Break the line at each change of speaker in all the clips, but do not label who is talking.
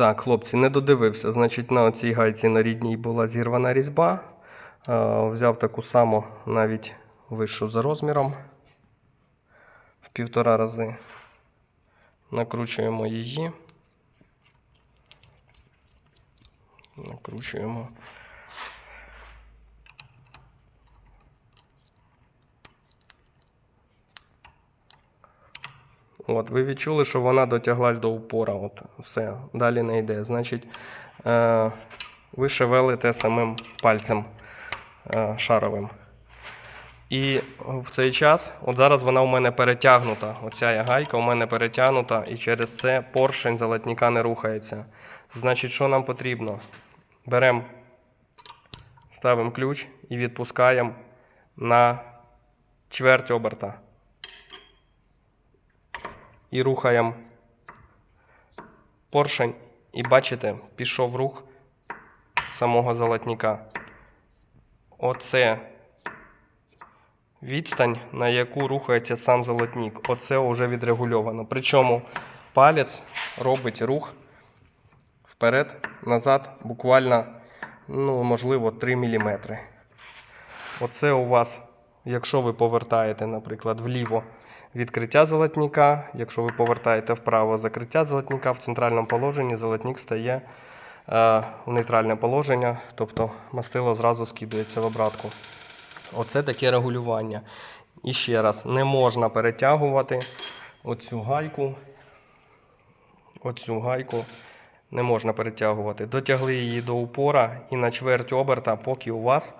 Так, хлопці, не додивився. Значить, на цій гайці на рідній була зірвана різьба. Е, Взяв таку саму навіть вищу за розміром в півтора рази. Накручуємо її. Накручуємо. От, ви відчули, що вона дотяглась до упора. От, все, далі не йде. Значить, е, ви шевелите самим пальцем е, шаровим. І в цей час, от зараз вона у мене перетягнута. Оця гайка у мене перетягнута, і через це поршень золотника не рухається. Значить, що нам потрібно? Беремо, ставимо ключ і відпускаємо на чверть оберта. І рухаємо поршень. І бачите, пішов рух самого золотника. Оце відстань, на яку рухається сам золотник. Оце вже відрегульовано. Причому палець робить рух вперед, назад, буквально, ну, можливо, 3 мм. Оце у вас, якщо ви повертаєте, наприклад, вліво відкриття золотника, якщо ви повертаєте вправо закриття золотника, в центральному положенні золотник стає е, в нейтральне положення, тобто мастило зразу скидується в обратку. Оце таке регулювання. І ще раз, не можна перетягувати оцю гайку. Оцю гайку не можна перетягувати. Дотягли її до упора і на чверть оберта, поки у вас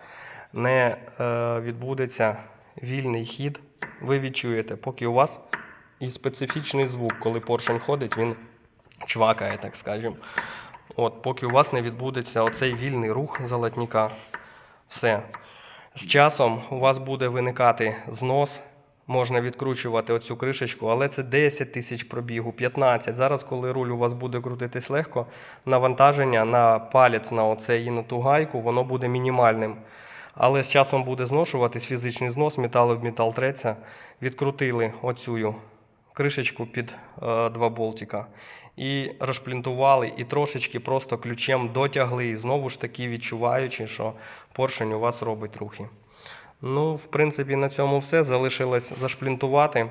не е, відбудеться вільний хід. Ви відчуєте, поки у вас і специфічний звук, коли поршень ходить, він чвакає, так скажемо. От, поки у вас не відбудеться оцей вільний рух золотника. Все. З часом у вас буде виникати знос, можна відкручувати оцю кришечку, але це 10 тисяч пробігу, 15. Зараз, коли руль у вас буде крутитись легко, навантаження на палець на оце і на ту гайку, воно буде мінімальним. Але з часом буде зношуватись фізичний знос, метал об метал треться. Відкрутили оцю кришечку під е, два болтика. І розплінтували, і трошечки просто ключем дотягли. І знову ж таки відчуваючи, що поршень у вас робить рухи. Ну, в принципі, на цьому все. Залишилось зашплінтувати.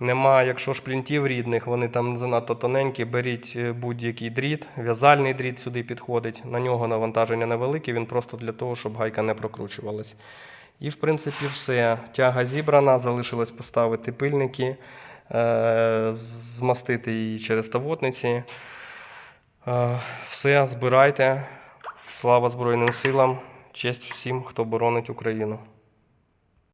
Нема, якщо шплінтів рідних, вони там занадто тоненькі, беріть е, будь-який дріт, в'язальний дріт сюди підходить. На нього навантаження невелике, він просто для того, щоб гайка не прокручувалась. І, в принципі, все. Тяга зібрана, залишилось поставити пильники, е- змастити її через тавотниці. Е, все, збирайте. Слава Збройним силам, честь всім, хто боронить Україну.